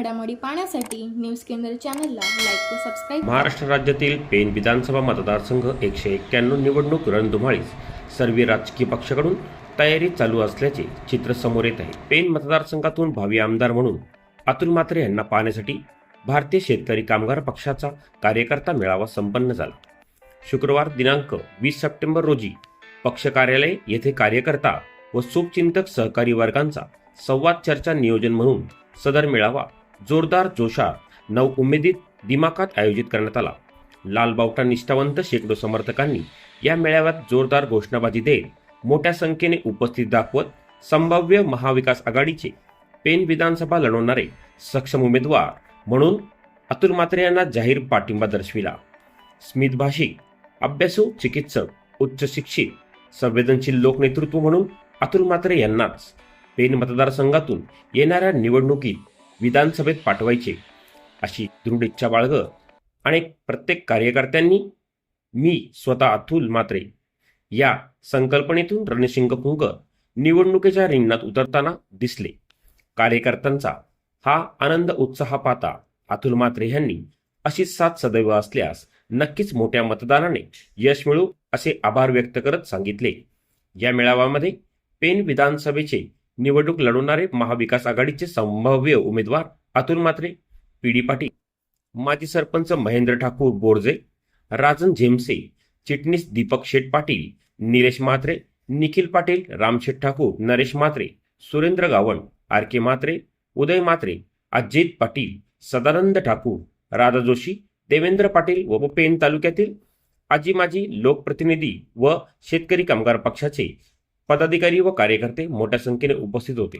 घडामोडी पाहण्यासाठी न्यूज केंद्र चॅनलला लाईक व सबस्क्राईब महाराष्ट्र राज्यातील पेन विधानसभा मतदारसंघ एकशे एक्क्याण्णव निवडणूक रणधुमाळीस सर्व राजकीय पक्षाकडून तयारी चालू असल्याचे चित्र समोर येत आहे. पेन मतदारसंघातून भावी आमदार म्हणून अतुल म्हात्रे यांना पाहण्यासाठी भारतीय शेतकरी कामगार पक्षाचा कार्यकर्ता मेळावा संपन्न झाला. शुक्रवार दिनांक वीस सप्टेंबर रोजी पक्ष कार्यालय येथे कार्यकर्ता व शुभचिंतक सहकारी वर्गांचा संवाद चर्चा नियोजन म्हणून सदर मेळावा जोरदार जोशात नव उमेदीत दिमाखात आयोजित करण्यात आला. लालबावटा निष्ठावंत शेकडो समर्थकांनी या मेळाव्यात जोरदार घोषणाबाजी देत मोठ्या संख्येने उपस्थित दाखवत संभाव्य महाविकास आघाडीचे पेन विधानसभा लढवणारे सक्षम उमेदवार म्हणून अतुल मात्रे यांना जाहीर पाठिंबा दर्शविला. स्मित भाषिक अभ्यासू चिकित्सक उच्च शिक्षित संवेदनशील लोकनेतृत्व म्हणून अतुल मात्रे यांनाच पेन मतदारसंघातून येणाऱ्या निवडणुकीत विधानसभेत पाठवायचे अशी दृढ इच्छा बाळगत आणि प्रत्येक कार्यकर्त्यांनी मी स्वतः अतुल मात्रे या संकल्पनेतून रणशिंग पुंग निवडणुकीच्या रिंगणात उतरताना दिसले. कार्यकर्त्यांचा हा आनंद उत्साह पाहता अतुल मात्रे यांनी अशी साथ सदैव असल्यास नक्कीच मोठ्या मतदानाने यश मिळू असे आभार व्यक्त करत सांगितले. या मेळाव्यामध्ये पेन विधानसभेचे निवडणूक लढवणारे महाविकास आघाडीचे संभाव्य उमेदवार अतुल मात्रे पी डी पाटील माजी सरपंच महेंद्र ठाकूर बोरजे राजन झेमसे चिटणीस दीपक शेठ पाटील निलेश म्हात्रे निखिल पाटील रामशेठ ठाकूर नरेश मात्रे सुरेंद्र गावण आर के मात्रे उदय मात्रे अजित पाटील सदानंद ठाकूर राधा जोशी देवेंद्र पाटील व पेन तालुक्यातील आजी माजी लोकप्रतिनिधी व शेतकरी कामगार पक्षाचे पदाधिकारी व कार्यकर्ते मोठ्या संख्येने उपस्थित होते.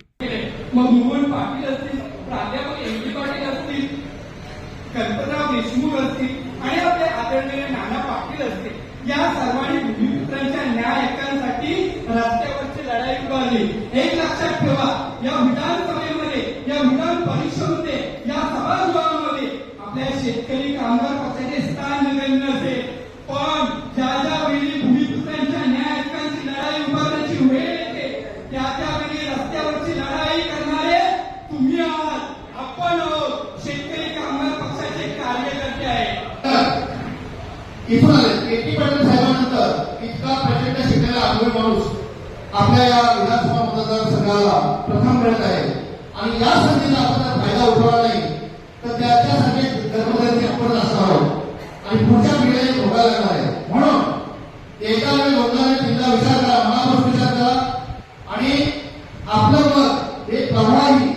या सर्वांनी भूमिपुत्रांच्या न्याय हक्कांसाठी रस्त्यावरची लढाई उभारली एक लक्षात ठेवा या विधानसभेमध्ये या विधान परिषदेमध्ये या सभागृहामध्ये आपल्या शेतकरी कामगार पक्षाचे स्थान नसेल इथून आले. एटी पाटील साहेबांनंतर इतका प्रचंड शिकलेला अनुभवी माणूस आपल्या या विधानसभा मतदारसंघाला प्रथम मिळत आहे. आणि या संधीचा आपण जर फायदा उठवला नाही तर त्याच्यासाठी धर्मधर्मी आपण असणार आहोत. आणि पुढच्या पिढीला भोगायला लागणार आहे. म्हणून एका वेळी लोकांनी तिथला विचार करा मनापासून विचार करा. आणि आपलं मत हे प्रभावी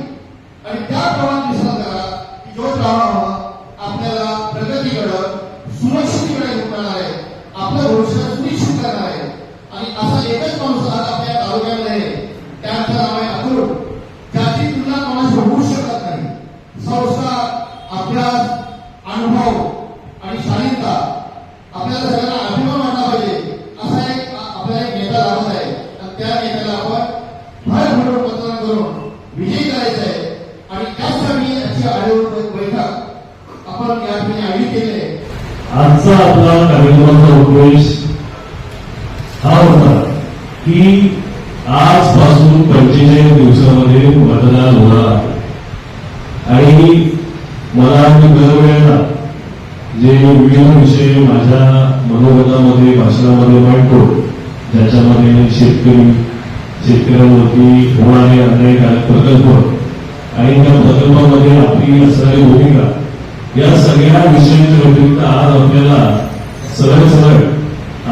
असा एकच माणूस आज आपल्या तालुक्यामध्ये आहे त्याचं नाव आहे अतुल ज्याची तुलना कोणाशी होऊ शकत नाही. संस्कार अभ्यास अनुभव आणि शालीनता आपल्याला सगळ्यांना अभिमान वाटला पाहिजे असा एक आपल्याला एक नेता लाभत आहे. आणि त्या नेत्याला आपण भर भरून मतदान करून विजयी करायचं आहे. आणि त्यासाठी अशी आढळून बैठक आपण या ठिकाणी आयोजित केली आहे. आजचा आपला कार्यक्रमाचा उद्देश हा होता की आजपासून पंचेचाळीस दिवसामध्ये मतदान होणार आणि मला मी दरवेळेला जे विविध विषय माझ्या मनोगतामध्ये भाषणामध्ये मांडतो ज्याच्यामध्ये शेतकरी शेतकऱ्यांवरती होणारे अनेक प्रकल्प आणि त्या प्रकल्पामध्ये आपली असणारी भूमिका या सगळ्या विषयांच्या व्यतिरिक्त आज आपल्याला सरळ सरळ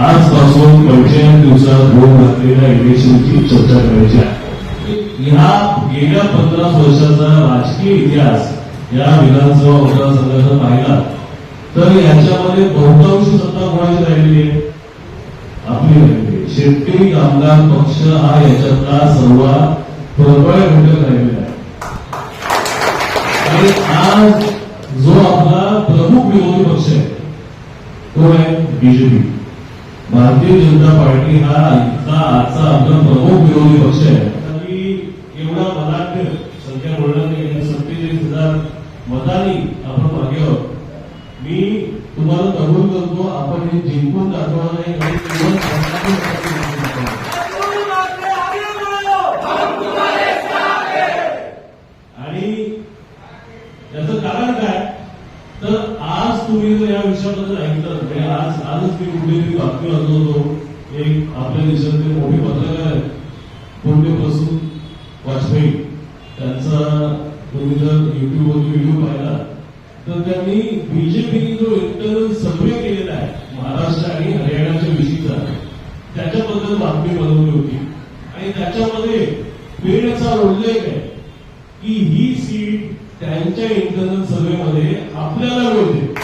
आजपासून पंचेचाळीस दिवसात होऊन घातलेल्या इलेक्शनची चर्चा करायची आहे. ह्या गेल्या पंधरा वर्षाचा राजकीय इतिहास या विधानसभा मतदारसंघाचा पाहिला तर याच्यामध्ये बहुतांश सत्ता कोणाची राहिलेली आहे? आपली राहिलेली शेतकरी कामगार पक्ष हा याच्यातला सर्वात प्रबळ घटक राहिलेला आहे. आणि आज जो आपला प्रमुख विरोधी पक्ष आहे तो आहे बीजेपी भारतीय जनता पार्टी हा इथला आजचा आपला प्रमुख विरोधी पक्ष आहे. एवढा मनाढ्य संख्या बोलणार सत्तेचाळीस हजार मतांनी आपण मागे आहोत. मी तुम्हाला कबूल करतो. आपण हे जिंकून दाखवणार नाही आणि केवळ पन्नास मतांनी जिंकून दाखवणार. आणि आज तुम्ही या त्याच्याबद्दल ऐकतात म्हणजे आज आजच मी कुठेतरी बातमी वाचत होतो. एक आपल्या देशातले मोठे पत्रकार आहेत. कोणते बसून वाजपेयी. त्यांचा तुम्ही जर युट्यूबवर व्हिडिओ पाहिला तर त्यांनी बीजेपीने जो इंटरनल सर्वे केलेला आहे महाराष्ट्र आणि हरियाणाच्या विषयीचा त्याच्याबद्दल बातमी बनवली होती. आणि त्याच्यामध्ये पेडचा उल्लेख आहे की ही सीट त्यांच्या इंटरनल सर्व्हेमध्ये आपल्याला मिळते.